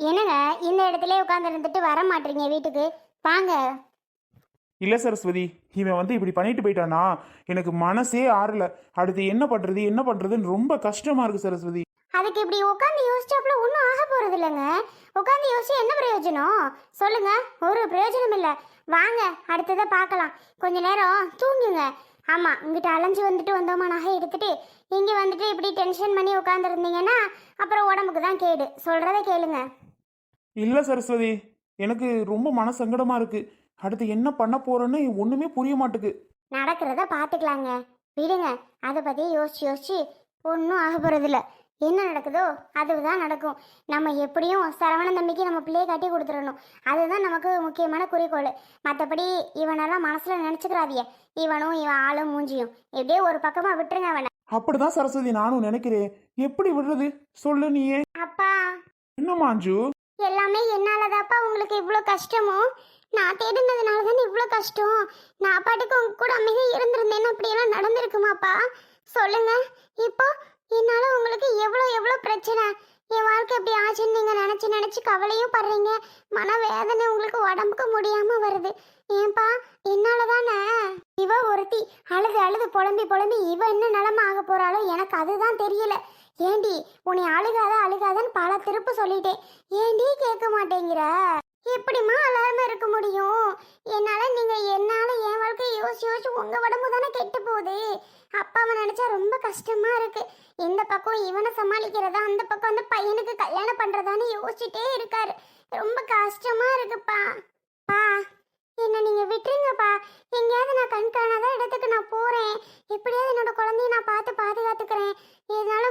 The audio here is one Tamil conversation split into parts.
என்னங்க இந்த இடத்துல உட்காந்து இருந்துட்டு வர மாட்டீங்க வீட்டுக்கு? வாங்க. இல்ல சரஸ்வதி. இவன் வந்து இப்படி பண்ணிட்டு போயிட்டானா? எனக்கு மனசே ஆறல. அடுத்து என்ன பண்றது என்ன பண்றதுன்னு ரொம்ப கஷ்டமா இருக்கு சரஸ்வதி. அதுக்கு இப்படி உட்காந்து யோசிச்சாப்புல ஒன்றும் ஆக போறது இல்லைங்க உட்காந்து யோசிச்சு என்ன பிரயோஜனம்? சொல்லுங்க. ஒரு பிரயோஜனம் இல்லை. வாங்க அடுத்ததை பார்க்கலாம். கொஞ்ச நேரம் தூங்குங்க. ஆமா இங்கிட்ட அலைஞ்சு வந்துட்டு வந்தோமா நகை எடுத்துட்டு இங்க வந்துட்டு இப்படி டென்ஷன் பண்ணி உட்காந்துருந்தீங்கன்னா அப்புறம் உடம்புக்கு தான் கேடு. சொல்றதை கேளுங்க. இல்ல சரஸ்வதி எனக்கு ரொம்ப மன சங்கடமா இருக்கு. அடுத்து என்ன பண்ண போறேன்னு ஒண்ணுமே புரிய மாட்டுக்கு. நடக்கிறத பார்த்துக்கலாங்க விடுங்க. அதை பற்றி யோசிச்சு யோசிச்சு ஒன்றும் ஆக போகிறதில்ல என்ன நடக்குதோ அதுதான் நடக்கும். நம்ம எப்படியும் சரவண தம்பிக்கு நம்ம பிள்ளையை கட்டி கொடுத்துடணும். அதுதான் நமக்கு முக்கியமான குறிக்கோள். மற்றபடி இவனெல்லாம் மனசில் நினச்சிக்கிறாதிய. இவனும் இவன் ஆளும் மூஞ்சியும். எப்படியே ஒரு பக்கமாக விட்டுருங்க அவனை. அப்படிதான் சரஸ்வதி நானும் நினைக்கிறேன். எப்படி விடுறது? சொல்லு நீயே. அப்பா. என்ன மாஞ்சு? எல்லாமே என்னாலதாப்பா உங்களுக்கு இவ்வளோ கஷ்டமோ? நான் தேடினதுனால தானே இவ்வளோ கஷ்டம்? நான் பாட்டுக்கு உங்க கூட அமைதியாக இருந்திருந்தேன்னு அப்படியெல்லாம் நடந்திருக்குமாப்பா? சொல்லுங்க. இப்போ என்னால் உங்களுக்கு எவ்வளோ எவ்வளோ பிரச்சனை? என் வாழ்க்கை எப்படி ஆச்சுன்னு நீங்கள் நினச்சி நினச்சி கவலையும் படுறீங்க. மன வேதனை உங்களுக்கு உடம்புக்கு முடியாமல் வருது. ஏன்பா? என்னால தானே இவ ஒருத்தி அழுது அழுது புலம்பி புலம்பி இவ என்ன நிலம ஆக போகிறாளோ எனக்கு அதுதான் தெரியல. ஏண்டி உன்னை அழுகாத அழுகாதன்னு பல திருப்பு சொல்லிட்டேன். ஏண்டி கேட்க மாட்டேங்கிற? எப்படிம்மா அழாம இருக்க முடியும்? என்னால நீங்க என்னால என் வாழ்க்கை யோசிச்சு யோசிச்சு உங்க உடம்பு தானே கெட்டு போகுது. அப்பாவை நினைச்சா ரொம்ப கஷ்டமா இருக்கு. இந்த பக்கம் இவனை சமாளிக்கிறதா அந்த பக்கம் அந்த பையனுக்கு கல்யாணம் பண்றதான்னு யோசிச்சுட்டே இருக்காரு. ரொம்ப கஷ்டமா இருக்குப்பா. பா என்ன நீங்க விட்டுருங்கப்பா. எங்கேயாவது நான் கண்காணாத இடத்துக்கு நான் போறேன். எப்படியாவது என்னோட குழந்தைய நான் பார்த்து பாதுகாத்துக்கிறேன். இதனால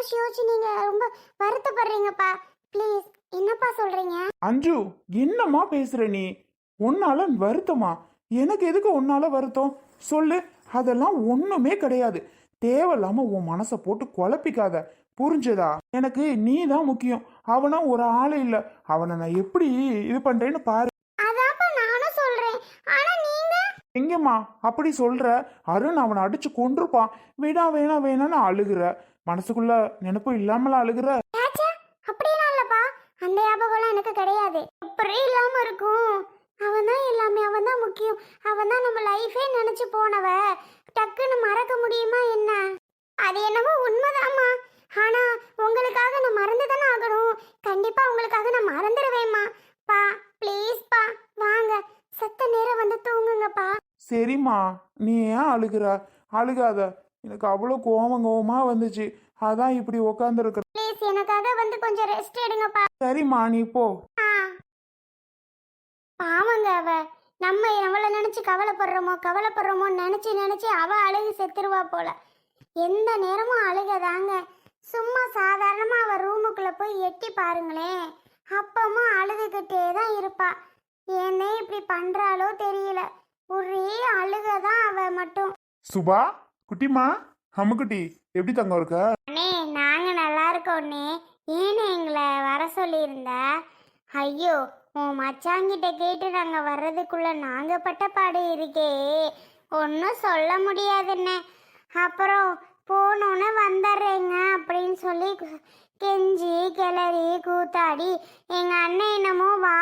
யோசிச்சு யோசிச்சு நீங்க ரொம்ப வருத்தப்படுறீங்கப்பா. ப்ளீஸ் என்னப்பா சொல்றீங்க? அஞ்சு என்னம்மா பேசுற நீ? உன்னால வருத்தமா? எனக்கு எதுக்கு உன்னால வருத்தம்? சொல்லு. அதெல்லாம் ஒண்ணுமே கிடையாது. தேவையில்லாம உன் மனசை போட்டு குழப்பிக்காத. புரிஞ்சதா? எனக்கு நீ தான் முக்கியம். அவனா ஒரு ஆளு இல்ல. அவனை நான் எப்படி இது பண்றேன்னு பாரு. நானும் சொல்றேன். ஆனா நீங்க? எங்கம்மா? அப்படி சொல்ற. அருண் அவனை அடிச்சு கொண்டிருப்பான் வேணா வேணா வேணான்னு அழுகுற. மனசுக்குள்ள நினைப்பு இல்லாமல அழுகுற? ஏச்சே அப்படியெல்லாம் இல்லப்பா. அந்த ஞாபகம்லாம் எனக்கு கிடையாது. எப்படி இல்லாம இருக்கும். அவன் தான் எல்லாமே அவன் தான் முக்கியம். அவன் தான் நம்ம லைஃபே நினைச்சு போனவ. டக்குன்னு மறக்க முடியுமா என்ன? அது என்னவோ உண்மைதாம்மா. ஆனா உங்களுக்காக நான் மறந்து தானே ஆகணும். கண்டிப்பா உங்களுக்காக நான் மறந்துடுவேம்மா பா ப்ளீஸ் பா வாங்க. சத்த நேரம் வந்து தூங்குங்கப்பா. சரிம்மா நீ ஏன் அழுகுற? அழுகாத. எனக்கு அவ்வளோ கோவம் கோவமா வந்துச்சு. அதான் இப்படி உக்காந்துருக்குற ப்ளீஸ் எனக்காக வந்து கொஞ்சம் ரெஸ்ட் எடுங்கப்பா. சரிம்மா நீ போ. பாவங்க அவ. நம்ம அவளை நினைச்சு கவலைப்படுறோமோ கவலைப்படுறோமோ நினைச்சு நினைச்சு அவ அழுகு செத்துருவா போல. எந்த நேரமும் அழுகதாங்க. சும்மா சாதாரணமா அவ ரூமுக்குள்ள போய் எட்டி பாருங்களேன். அப்பமும் அழுதுகிட்டே தான் இருப்பா. ஏன்னே இப்படி பண்றாளோ தெரியல. ஒரே அழுகதான் அவ மட்டும். சுபா? குட்டிமா அம்முக்குட்டி எப்படி தங்கம் இருக்க? அண்ணே நாங்க நல்லா இருக்கோண்ணே ஏன்னு எங்களை வர சொல்லியிருந்த? ஐயோ உன் மச்சாங்கிட்ட கேட்டு நாங்க வர்றதுக்குள்ள நாங்க பட்ட பாடு இருக்கே. ஒன்றும் சொல்ல முடியாதுண்ணே அப்புறம் போனோன்னு வந்துடுறேங்க அப்படின்னு சொல்லி கெஞ்சி கிளறி கூத்தாடி எங்கள் அண்ணன் என்னமோ வா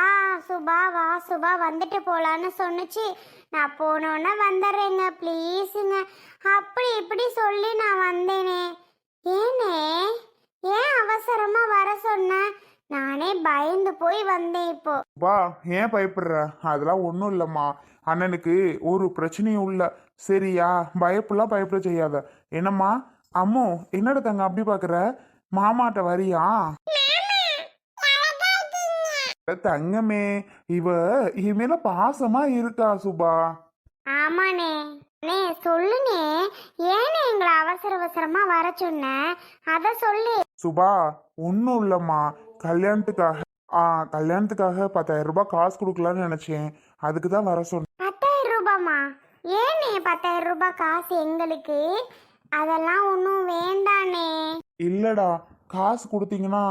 சுபா வா சுபா வந்துட்டு போகலான்னு சொன்னுச்சு. நான் போனோன்னே வந்துடுறேங்க ப்ளீஸுங்க அப்படி இப்படி சொல்லி நான் வந்தேனே ஏனே ஏன் அவசரமா வர சொன்ன நானே பயந்து போய் வந்தேன் இப்போ. வா ஏன் பயப்படுற? அதெல்லாம் ஒன்றும் இல்லைம்மா. அண்ணனுக்கு ஒரு பிரச்சனையும் இல்லை. சரியா பயப்படலாம் பயப்பட செய்யாத. என்னம்மா? அம்மு என்னடா தங்க அப்படி பார்க்குற மாமாட்ட வரியா? தங்கமே இவ இவ பாசமா இருக்கா சுபா. ஆமாண்ணே. அண்ணே சொல்லுனே ஏனே எங்களை அவசர அவசரமா வர சொன்ன? அத சொல்லு. சுபா ஒன்றும் இல்லைம்மா. கல்யாணத்துக்காக ஆ கல்யாணத்துக்காக பத்தாயிரம் ரூபாய் காசு கொடுக்கலான்னு நினச்சேன். அதுக்கு தான் வர சொன்னேன். பத்தாயிரம் ரூபாமா ஏனே பத்தாயிரம் ரூபாய் காசு எங்களுக்கு? அதெல்லாம் ஒன்றும் வேண்டானே. இல்லடா காசு கொடுத்தீங்கன்னா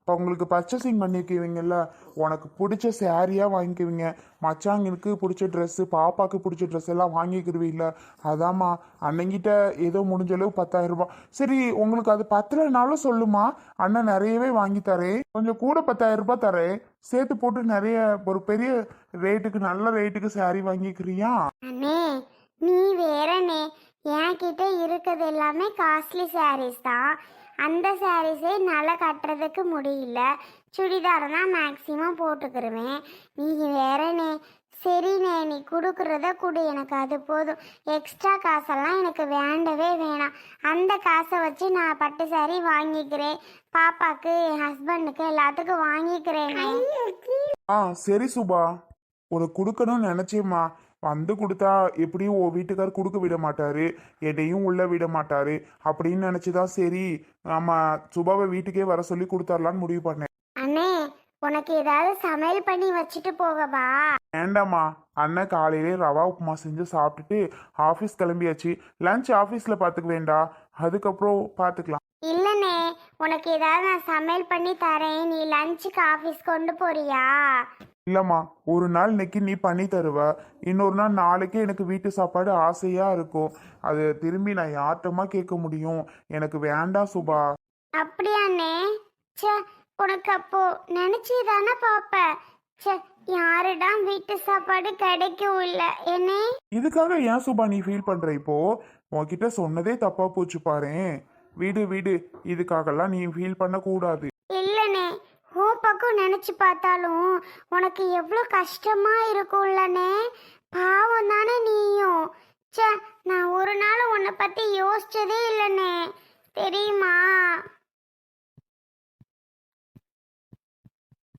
இப்போ உங்களுக்கு பர்ச்சேசிங் பண்ணிக்குவீங்கல்ல உனக்கு பிடிச்ச சேரீயாக வாங்கிக்குவீங்க. மச்சாங்களுக்கு பிடிச்ச ட்ரெஸ்ஸு பாப்பாவுக்கு பிடிச்ச ட்ரெஸ் எல்லாம் வாங்கிக்கிடுவீங்கள அதாம்மா அண்ணங்கிட்ட ஏதோ முடிஞ்ச அளவு பத்தாயிரம் ரூபாய் சரி உங்களுக்கு அது பத்தலைனாலும் சொல்லுமா அண்ணன் நிறையவே வாங்கி தரேன். கொஞ்சம் கூட பத்தாயிரம் ரூபாய் தரேன். சேர்த்து போட்டு நிறைய ஒரு பெரிய ரேட்டுக்கு நல்ல ரேட்டுக்கு சேரீ வாங்கிக்கிறியா? அண்ணே நீ வேறனே என்கிட்ட இருக்கிறது எல்லாமே காஸ்ட்லி சாரீஸ் தான். அந்த சாரீஸே நல்லா கட்டுறதுக்கு முடியல. சுடிதார் தான் மேக்ஸிமம் போட்டுக்கிருவேன். நீ வேறனே சரிண்ணே நீ கொடுக்குறத கொடு எனக்கு அது போதும். எக்ஸ்ட்ரா காசெல்லாம் எனக்கு வேண்டவே வேணாம். அந்த காசை வச்சு நான் பட்டு சாரி வாங்கிக்கிறேன். பாப்பாக்கு என் ஹஸ்பண்டுக்கு எல்லாத்துக்கும் வாங்கிக்கிறேன் ஆ சரி சுபா. உனக்கு கொடுக்கணும்னு நினச்சேம்மா. வந்து கொடுத்தா எப்படியும் உன் வீட்டுக்கார் கொடுக்க விட மாட்டாரு என்னையும் உள்ள விட மாட்டாரு. அப்படின்னு நினைச்சுதான் சரி நம்ம சுபாவை வீட்டுக்கே வர சொல்லி கொடுத்துர்லான்னு முடிவு பண்ணேன். அண்ணே உனக்கு ஏதாவது சமையல் பண்ணி வச்சுட்டு போகவா? வேண்டாம்மா. அண்ணன் காலையிலே ரவா உப்புமா செஞ்சு சாப்பிட்டுட்டு ஆஃபீஸ் கிளம்பியாச்சு. லஞ்ச் ஆஃபீஸில் பார்த்துக்க வேண்டாம் அதுக்கப்புறம் பார்த்துக்கலாம் இல்லனே உனக்கு ஏதாவது நான் சமையல் பண்ணி தரேன். நீ லஞ்சுக்கு ஆஃபீஸ் கொண்டு போறியா? இல்லைம்மா ஒரு நாள் இன்னைக்கு நீ பண்ணி தருவ. இன்னொரு நாள் நாளைக்கு எனக்கு வீட்டு சாப்பாடு ஆசையாக இருக்கும். அது திரும்பி நான் யார்கிட்டமா கேட்க முடியும்? எனக்கு வேண்டாம் சுபா. அப்படியாண்ணே ச்சே உனக்கு அப்போ நினைச்சு தானே பாப்ப? ச்சே யாருடா வீட்டு சாப்பாடு கிடைக்கும் இல்ல என்னே இதுக்காக ஏன் சுபா நீ ஃபீல் பண்ற இப்போ? உன்கிட்ட சொன்னதே தப்பா போச்சு பாரேன். வீடு வீடு. இதுக்காகலாம் நீ ஃபீல் பண்ணக்கூடாது. நினைச்சு பார்த்தாலும் உனக்கு எவ்வளோ கஷ்டமா இருக்கும்லனே பாவம் தானே நீயும். ச்சே நான் ஒரு நாள் உன்னை பத்தி யோசிச்சதே இல்லைனே தெரியுமா?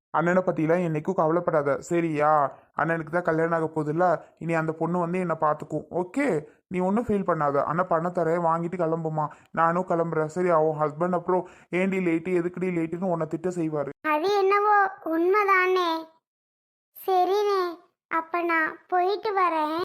அண்ணனை பற்றிலாம் என்னைக்கும் கவலைப்படாத. சரியா? அண்ணனுக்கு தான் கல்யாணம் ஆக போகுதுல்ல? இனி அந்த பொண்ணு வந்து என்னை பார்த்துக்கும். ஓகே? நீ ஒன்றும் ஃபீல் பண்ணாத. அண்ணன் பணம் தரேன் வாங்கிட்டு கிளம்புமா நானும் கிளம்புறேன். சரி அவன் ஹஸ்பண்ட் அப்புறம் ஏண்டி லேட்டு எதுக்குடி லேட்டுன்னு உன்னை திட்ட செய்வார். அது என்னவோ உண்மைதானே. சரிண்ணே அப்ப நான் போயிட்டு வரேன்.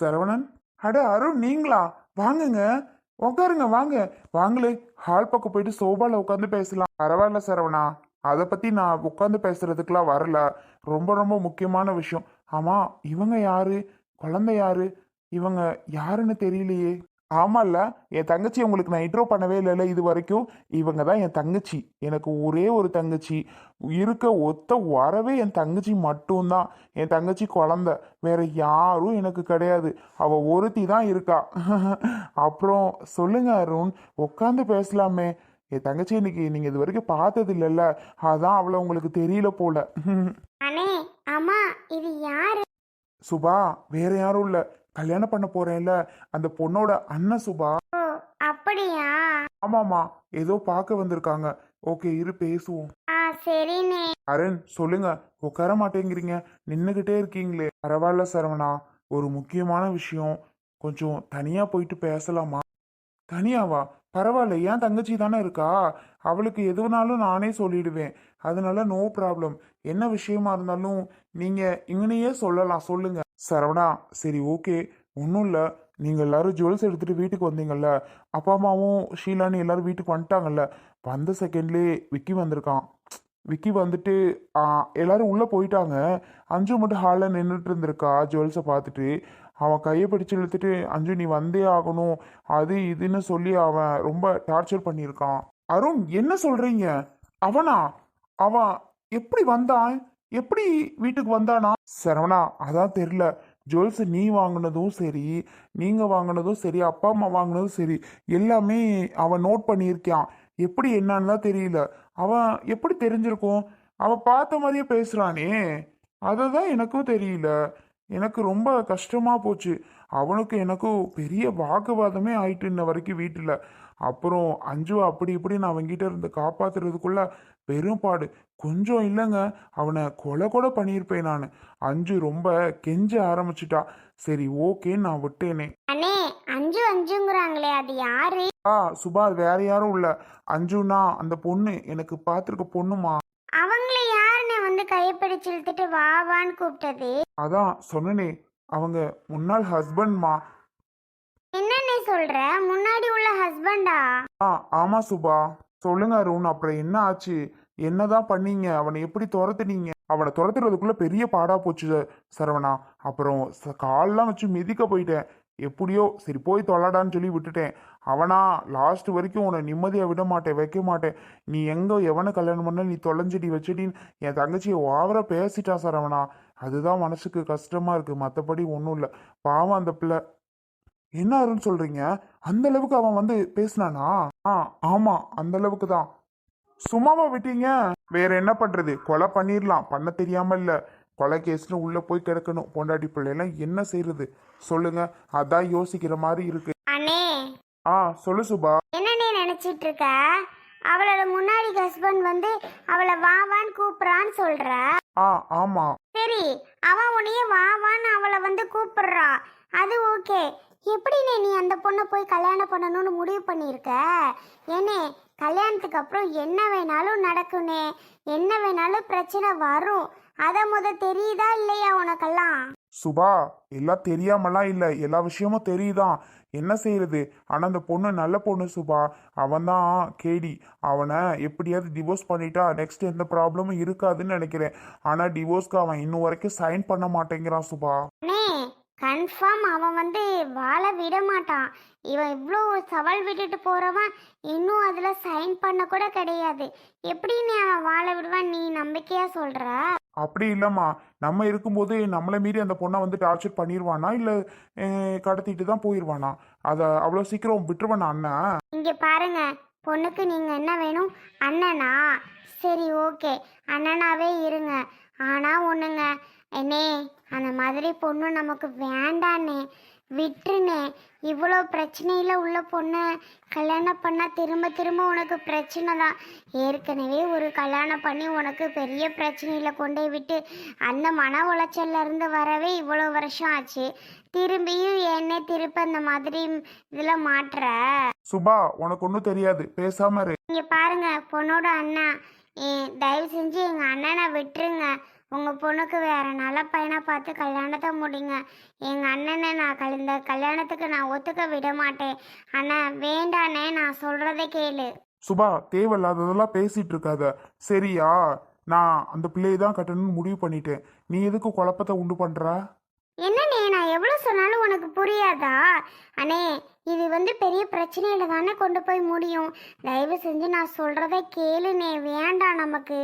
சரவணன் அட அருண் நீங்களா? வாங்குங்க. உட்காருங்க வாங்க. வாங்களே ஹால் பக்கம் போயிட்டு சோபால உட்காந்து பேசலாம். பரவாயில்ல சரவணா. அதை பத்தி நான் உட்காந்து பேசுறதுக்கெல்லாம் வரல. ரொம்ப ரொம்ப முக்கியமான விஷயம். ஆமா இவங்க யாரு? குழந்தை யாரு? இவங்க யாருன்னு தெரியலையே. ஆமால்ல என் தங்கச்சி உங்களுக்கு நான் இன்ட்ரோ பண்ணவே இல்லைல்ல இது வரைக்கும் இவங்க தான் என் தங்கச்சி. எனக்கு ஒரே ஒரு தங்கச்சி. இருக்க ஒத்த வரவே என் தங்கச்சி மட்டும்தான். என் தங்கச்சி குழந்த. வேற யாரும் எனக்கு கிடையாது. அவ ஒருத்தி தான் இருக்கா. அப்புறம் சொல்லுங்க அருண் உட்காந்து பேசலாமே. என் தங்கச்சி இன்னைக்கு நீங்க இது வரைக்கும் பார்த்தது இல்லைல்ல. அதான் அவளை உங்களுக்கு தெரியல போல. அண்ணே அம்மா இது யாரு? சுபா வேற யாரும் இல்ல. கல்யாணம் பண்ண போறேன்ல. அந்த பொண்ணோட அண்ணன் சுபா. அப்படியா? ஆமாமா ஏதோ பார்க்க வந்திருக்காங்க. ஓகே இரு பேசுவோம். ஆ சரிண்ணே. அருண் சொல்லுங்க. உட்கார மாட்டேங்கிறீங்க. நின்னுகிட்டே இருக்கீங்களே. பரவாயில்ல சரவணா. ஒரு முக்கியமான விஷயம். கொஞ்சம் தனியா போயிட்டு பேசலாமா? தனியாவா? பரவாயில்ல ஏன் தங்கச்சி தானே இருக்கா? அவளுக்கு எதுனாலும் நானே சொல்லிடுவேன். அதனால நோ ப்ராப்ளம் என்ன விஷயமா இருந்தாலும் நீங்க இங்கனையே சொல்லலாம். சொல்லுங்க. சரவணா சரி ஓகே. ஒன்றும் இல்லை. நீங்கள் எல்லாரும் ஜுவல்ஸ் எடுத்துகிட்டு வீட்டுக்கு வந்தீங்கல்ல. அப்பா அம்மாவும் ஷீலான்னு எல்லாரும் வீட்டுக்கு வந்துட்டாங்கல்ல. வந்த செகண்ட்லேயே விக்கி வந்திருக்கான். விக்கி வந்துட்டு எல்லோரும் எல்லாரும் உள்ளே போயிட்டாங்க. அஞ்சு மட்டும் ஹாலில் நின்றுட்டு இருந்திருக்கா ஜுவல்ஸை பார்த்துட்டு. அவன் கையை பிடிச்சு இழுத்துட்டு அஞ்சு நீ வந்தே ஆகணும். அது இதுன்னு சொல்லி அவன் ரொம்ப டார்ச்சர் பண்ணியிருக்கான். அருண் என்ன சொல்கிறீங்க அவனா? அவன் எப்படி வந்தான்? எப்படி வீட்டுக்கு வந்தானா? சரவணா அதான் தெரியல. ஜுவல்ஸ் நீ வாங்கினதும் சரி நீங்கள் வாங்கினதும் சரி அப்பா அம்மா வாங்கினதும் சரி எல்லாமே அவன் நோட் பண்ணியிருக்கான். எப்படி என்னன்னு தான் தெரியல. அவன் எப்படி தெரிஞ்சிருக்கும்? அவன் பார்த்த மாதிரியே பேசுகிறானே அதை தான் எனக்கும் தெரியல. எனக்கு ரொம்ப கஷ்டமாக போச்சு. அவனுக்கு எனக்கும் பெரிய வாக்குவாதமே ஆயிட்டு இன்ன வரைக்கும் வீட்டில். அப்புறம் அஞ்சு அப்படி இப்படி நான் அவன்கிட்ட இருந்து காப்பாத்துறதுக்குள்ள பெரும்பாடு கொஞ்சம் இல்லைங்க. அவனை கொலை கூட பண்ணியிருப்பேன் நான். அஞ்சு ரொம்ப கெஞ்ச ஆரம்பிச்சிட்டா. சரி ஓகேன்னு நான் விட்டேனே. அண்ணே அஞ்சு அஞ்சுங்கிறாங்களே அது யாரு? ஆ சுபா அது வேற யாரும் இல்லை. அஞ்சுனா அந்த பொண்ணு எனக்கு பார்த்துருக்க பொண்ணுமா? அவங்கள யாருண்ணே வந்து கையை பிடிச்சு இழுத்துட்டு வா வான்னு கூப்பிட்டது? அதான் சொன்னனே. அவங்க முன்னாள் ஹஸ்பண்ட்மா. என்னண்ணே சொல்ற? முன்னாடி உள்ள ஹஸ்பண்டா? ஆ ஆமா சுபா. சொல்லுங்க அருண் அப்புறம் என்ன ஆச்சு? என்னதான் பண்ணீங்க? அவனை எப்படி துரத்துனீங்க? அவனை துரத்துறதுக்குள்ள பெரிய பாடா போச்சு சரவணா. அப்புறம் கால்லாம் வச்சு மிதிக்க போயிட்டேன். எப்படியோ சரி போய் தொல்லடான்னு சொல்லி விட்டுட்டேன். அவனா லாஸ்ட் வரைக்கும் உன்னை நிம்மதியாக விட மாட்டேன் வைக்க மாட்டேன். நீ எங்க எவனை கல்யாணம் பண்ண நீ தொலைஞ்சடி வச்சுடின்னு என் தங்கச்சியை ஓவரா பேசிட்டா சரவணா. அதுதான் மனசுக்கு கஷ்டமா இருக்கு. மற்றபடி ஒன்றும் இல்லை. பாவம் அந்த பிள்ளை. என்ன அருண் சொல்றீங்க? அந்த அளவுக்கு அவன் வந்து பேசினானா? ஆ ஆமா அந்த அளவுக்கு தான். சும்மாவா விட்டீங்க? வேற என்ன பண்றது? கொலை பண்ணிடலாம் பண்ண தெரியாம இல்ல கொலை கேஸ்னு உள்ள போய் கிடக்கணும். பொண்டாட்டி பிள்ளைலாம் என்ன செய்யறது சொல்லுங்க. அதான் யோசிக்கிற மாதிரி இருக்கு. அண்ணே. ஆ சொல்லு சுபா. என்னண்ணே நினைச்சிட்டு இருக்க அவளோட முன்னாடி ஹஸ்பண்ட் வந்து அவளை வா வான்னு கூப்பிடுறான்னு சொல்ற? ஆ ஆமா. சரி அவன் உன்னைய வா வான்னு அவளை வந்து கூப்பிடுறா. அது ஓகே. எப்படிண்ணே நீ அந்த பொண்ணை போய் கல்யாணம் பண்ணணும்னு முடிவு பண்ணியிருக்க? ஏனே கல்யாணத்துக்கு அப்புறம் என்ன வேணாலும் நடக்குண்ணே என்ன வேணாலும் பிரச்சனை வரும். அதை முத தெரியுதா இல்லையா உனக்கெல்லாம்? சுபா எல்லாம் தெரியாமலாம் இல்ல. எல்லா விஷயமும் தெரியுதான் என்ன செய்யறது ஆனா அந்த பொண்ணு நல்ல பொண்ணு சுபா. அவன் தான் கேடி. அவனை எப்படியாவது டிவோர்ஸ் பண்ணிட்டா நெக்ஸ்ட் எந்த ப்ராப்ளமும் இருக்காதுன்னு நினைக்கிறேன். ஆனா டிவோர்ஸ்க்கு அவன் இன்னும் வரைக்கும் சைன் பண்ண மாட்டேங்கிறான் சுபா. கன்ஃபார்ம் அவன் வந்து வாழ விட மாட்டான். இவன் இவ்வளோ சவால் விட்டுட்டு போறவன் இன்னும் அதுல சைன் பண்ண கூட கிடையாது. எப்படின்னு அவன் வாழ விடுவான் நீ நம்பிக்கையா சொல்ற? அப்படி இல்லம்மா. நம்ம இருக்கும்போது நம்மளை மீறி அந்த பொண்ணை வந்து டார்ச்சர் பண்ணிடுவானா இல்ல கடத்திட்டு தான் போயிடுவானா அதை அவ்வளோ சீக்கிரம் விட்டுருவானா அண்ணன் இங்க பாருங்க. பொண்ணுக்கு நீங்க என்ன வேணும்? அண்ணனா? சரி ஓகே அண்ணனாவே இருங்க. ஆனா ஒண்ணுங்க. என்னே அந்த மாதிரி பொண்ணு நமக்கு வேண்டானே விட்டுருனே இவ்வளோ பிரச்சனையில் உள்ள பொண்ணை கல்யாணம் பண்ணால் திரும்ப திரும்ப உனக்கு பிரச்சனை தான். ஏற்கனவே ஒரு கல்யாணம் பண்ணி உனக்கு பெரிய பிரச்சனையில் கொண்டு விட்டு அந்த மன உளைச்சல்ல இருந்து வரவே இவ்வளோ வருஷம் ஆச்சு. திரும்பியும் என்ன திருப்ப அந்த மாதிரி இதில் மாட்டுற? சுபா உனக்கு ஒன்றும் தெரியாது. பேசாம இங்க பாருங்க பொண்ணோட அண்ணா. ஏ, தயவு செஞ்சு எங்க அண்ணனை விட்டுருங்க. உங்க பொண்ணுக்கு வேற நல்ல பையனை பார்த்து கல்யாணத்தை முடிங்க. எங்க அண்ணனை நான் இந்த கல்யாணத்துக்கு நான் ஒத்துக்க விட மாட்டேன். அண்ணா வேண்டானே நான் சொல்றதை கேளு. சுபா தேவையில்லாததெல்லாம் பேசிட்டு இருக்காத. சரியா? நான் அந்த பிள்ளையை தான் கட்டணும்னு முடிவு பண்ணிட்டேன். நீ எதுக்கு குழப்பத்தை உண்டு பண்ற? என்னண்ணே நான் எவ்வளோ சொன்னாலும் உனக்கு புரியாதா? அண்ணே இது வந்து பெரிய பிரச்சனையில தானே கொண்டு போய் முடியும். தயவு செஞ்சு நான் சொல்றதை கேளுண்ணே. வேண்டாம் நமக்கு.